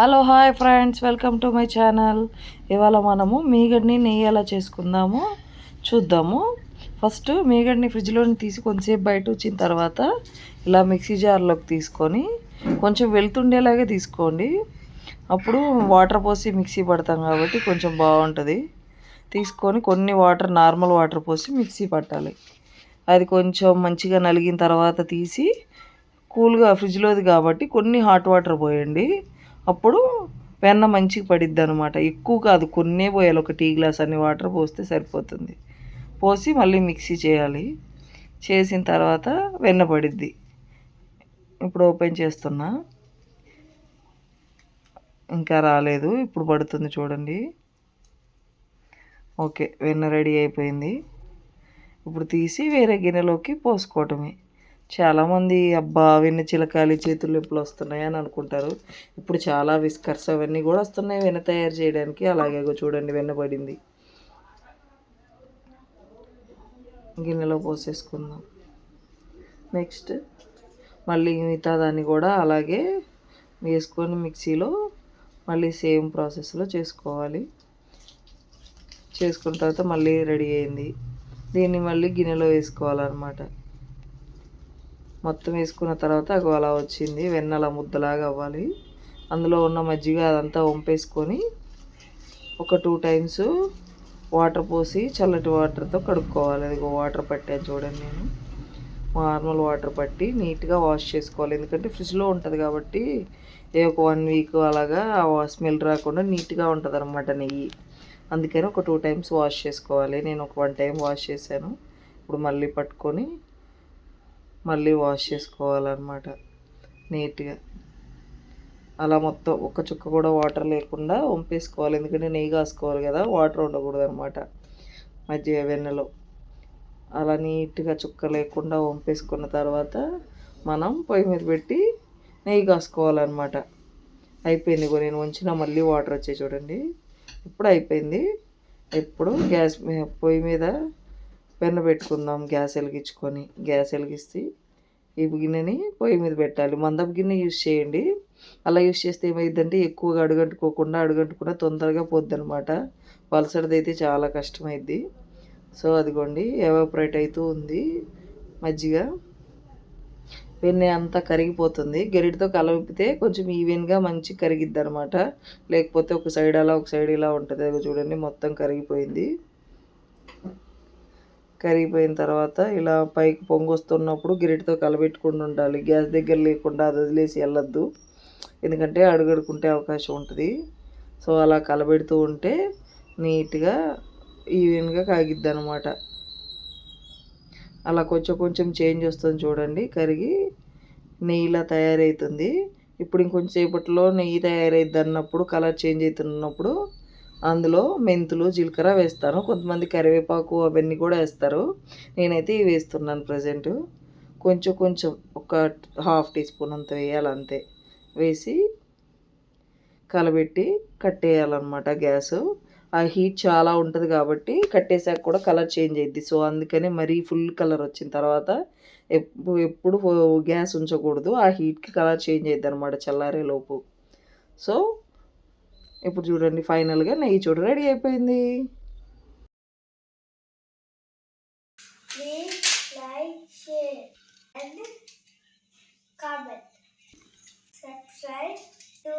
Hello hi friends welcome to my channel. ఇవాళ మనము మీగడ్ని నెయ్యి ఎలా చేసుకుందాము. చూద్దాము. ఫస్ట్ మీగడ్ని ఫ్రిడ్జ్లోని తీసి కొంచెంసేపు బయట వచ్చిన తర్వాత ఇలా మిక్సీ జార్లోకి తీసుకొని కొంచెం వెళ్తుండేలాగే తీసుకోండి. అప్పుడు వాటర్ పోసి మిక్సీ పడతాం కాబట్టి కొంచెం బాగుంటుంది. తీసుకొని కొన్ని వాటర్ నార్మల్ వాటర్ పోసి మిక్సీ పట్టాలి. అది కొంచెం మంచిగా నలిగిన తర్వాత తీసి కూల్గా ఫ్రిడ్జ్లోది కాబట్టి కొన్ని హాట్ వాటర్ పోయండి. అప్పుడు వెన్న మంచిగా పడిద్ది అనమాట ఎక్కువ కాదు కొన్నే పోయాలి. ఒక టీ గ్లాస్ అన్ని వాటర్ పోస్తే సరిపోతుంది. పోసి మళ్ళీ మిక్సీ చేయాలి. చేసిన తర్వాత వెన్న పడిద్ది. ఇప్పుడు ఓపెన్ చేస్తున్నా. ఇంకా రాలేదు. ఇప్పుడు పడుతుంది చూడండి. ఓకే వెన్న రెడీ అయిపోయింది. ఇప్పుడు తీసి వేరే గిన్నెలోకి పోసుకోవటమే. చాలామంది అబ్బా వెన్న చిలకాలి చేతులు నొప్పులు వస్తున్నాయి అని అనుకుంటారు. ఇప్పుడు చాలా విస్కర్స్ అవన్నీ కూడా వస్తున్నాయి వెన్న తయారు చేయడానికి. అలాగే చూడండి వెన్న పడింది. గిన్నెలో పోసేసుకుందాం. నెక్స్ట్ మళ్ళీ మిగతా దాన్ని కూడా అలాగే వేసుకొని మిక్సీలో మళ్ళీ సేమ్ ప్రాసెస్లో చేసుకోవాలి. చేసుకున్న తర్వాత మళ్ళీ రెడీ అయింది. దీన్ని మళ్ళీ గిన్నెలో వేసుకోవాలన్నమాట. మొత్తం వేసుకున్న తర్వాత అగో అలా వచ్చింది. వెన్నెల ముద్దలాగా అవ్వాలి. అందులో ఉన్న మజ్జిగ అదంతా వంపేసుకొని ఒక టూ టైమ్స్ వాటర్ పోసి చల్లటి వాటర్తో కడుక్కోవాలి. అది వాటర్ పట్టాను చూడండి నేను. నార్మల్ వాటర్ పట్టి నీట్గా వాష్ చేసుకోవాలి. ఎందుకంటే ఫ్రిడ్జ్లో ఉంటుంది కాబట్టి ఏ ఒక వన్ వీక్ అలాగా స్మెల్ రాకుండా నీట్గా ఉంటుంది అనమాట నెయ్యి. అందుకని ఒక టూ టైమ్స్ వాష్ చేసుకోవాలి. నేను ఒక వన్ టైం వాష్ చేశాను. ఇప్పుడు మళ్ళీ పట్టుకొని మళ్ళీ వాష్ చేసుకోవాలన్నమాట నీట్గా. అలా మొత్తం ఒక్క చుక్క కూడా వాటర్ లేకుండా వంపేసుకోవాలి. ఎందుకంటే నెయ్యి కాసుకోవాలి కదా వాటర్ ఉండకూడదు అనమాట మధ్య వెన్నెలో. అలా నీట్గా చుక్క లేకుండా వంపేసుకున్న తర్వాత మనం పొయ్యి మీద పెట్టి నెయ్యి కాసుకోవాలన్నమాట. అయిపోయింది నేను ఉంచిన మళ్ళీ వాటర్ వచ్చాయి చూడండి. ఇప్పుడు అయిపోయింది. ఇప్పుడు గ్యాస్ పొయ్యి మీద పెన్ను పెట్టుకుందాం గ్యాస్ వెలిగించుకొని గ్యాస్ వెలిగిస్తే ఈ గిన్నెని పొయ్యి మీద పెట్టాలి. మందపు గిన్నె యూజ్ చేయండి. అలా యూజ్ చేస్తే ఏమైందంటే ఎక్కువగా అడుగంటుకోకుండా అడుగంటుకున్న తొందరగా పోద్ది అనమాట పలసడిది అయితే చాలా కష్టమైద్ది. సో అదిగోండి ఎవాపరేట్ అవుతూ ఉంది మజ్జిగ. వెన్నె అంతా కరిగిపోతుంది. గరిటితో కలపితే కొంచెం ఈవెన్గా మంచి కరిగిద్ది అనమాట లేకపోతే ఒక సైడ్ అలా ఒక సైడ్ ఇలా ఉంటుంది. చూడండి మొత్తం కరిగిపోయింది. కరిగిపోయిన తర్వాత ఇలా పైకి పొంగొస్తున్నప్పుడు గిరిటితో కలబెట్టుకుండా ఉండాలి. గ్యాస్ దగ్గర లేకుండా అది వదిలేసి వెళ్ళొద్దు. ఎందుకంటే అడుగడుకుంటే అవకాశం ఉంటుంది. సో అలా కలబెడుతూ ఉంటే నీట్గా ఈవెన్గా కాగిద్ది అనమాట అలా కొంచెం కొంచెం చేంజ్ వస్తుంది చూడండి. కరిగి నెయ్యిలా తయారవుతుంది ఇప్పుడు ఇంకొంచెం సేపట్లో నెయ్యి తయారైద్ది అన్నప్పుడు కలర్ చేంజ్ అవుతున్నప్పుడు అందులో మెంతులు జీలకర్ర వేస్తాను. కొంతమంది కరివేపాకు అవన్నీ కూడా వేస్తారు. నేనైతే ఇవి వేస్తున్నాను ప్రజెంట్. కొంచెం కొంచెం ఒక హాఫ్ టీ స్పూన్ అంత వేయాలి అంతే. వేసి కలబెట్టి కట్టేయాలన్నమాట గ్యాస్. ఆ హీట్ చాలా ఉంటుంది కాబట్టి కట్టేసాక కూడా కలర్ చేంజ్ అయ్యిద్ది సో అందుకని మరీ ఫుల్ కలర్ వచ్చిన తర్వాత ఎప్పుడు ఎప్పుడు గ్యాస్ ఉంచకూడదు. ఆ హీట్కి కలర్ చేంజ్ అయ్యిద్ది అనమాట చల్లారే లోపు సో ఇప్పుడు చూడండి ఫైనల్గా నెయ్యి చూడ రెడీ అయిపోయింది. Subscribe to